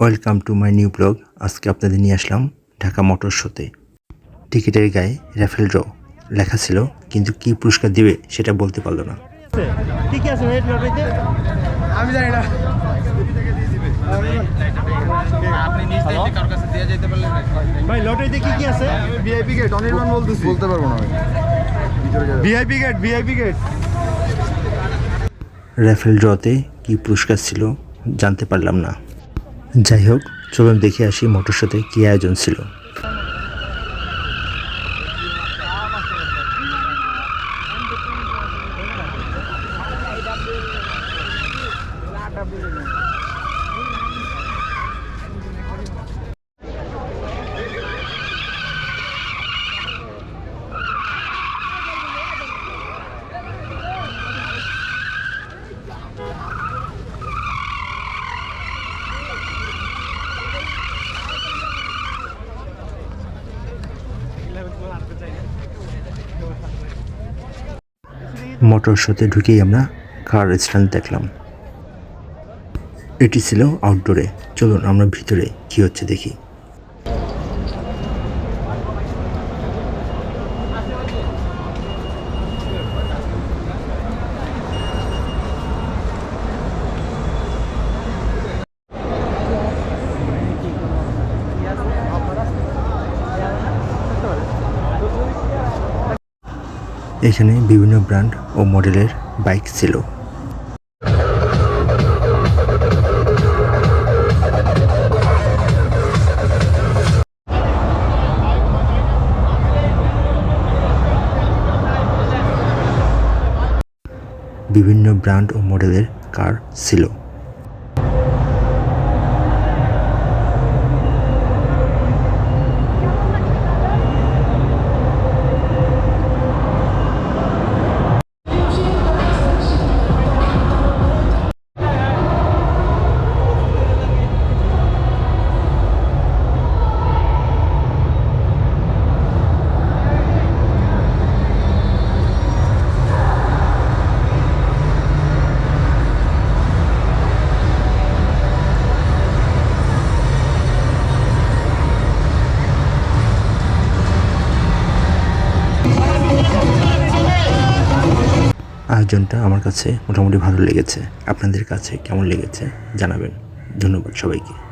Welcome to my new blog. আজকে আপনাদের নিয়ে আসলাম ঢাকা মোটর শোতে। টিকিটের গায়ে র্যাফেল ড্র লেখা ছিল কিন্তু কি পুরস্কার দিবে সেটা বলতে পারল না। কি কি আছে রেড লটারিতে? আমি জানি না। ভাই লটারিতে কি কি আছে? ভিআইপি গেট অনির্বাণ বলতেছি। বলতে পারব না VIP gate VIP gate raffle ড্রতে কি পুরস্কার ছিল জানতে পারলাম না। যাই হোক চলুন দেখে আসি মোটর সাথে কী আয়োজন ছিল। মোটর শোতে ঢুকেই আমরা কার স্ট্যান্ড দেখলাম। এটি ছিল আউটডোরে চলুন আমরা ভিতরে কি হচ্ছে দেখি। এখানে বিভিন্ন ব্র্যান্ড ও মডেলের বাইক ছিল। বিভিন্ন ব্র্যান্ড ও মডেলের কার ছিল। আয়োজনটা আমার কাছে মোটামুটি ভালো লেগেছে। আপনাদের কাছে কেমন লেগেছে জানাবেন। ধন্যবাদ সবাইকে।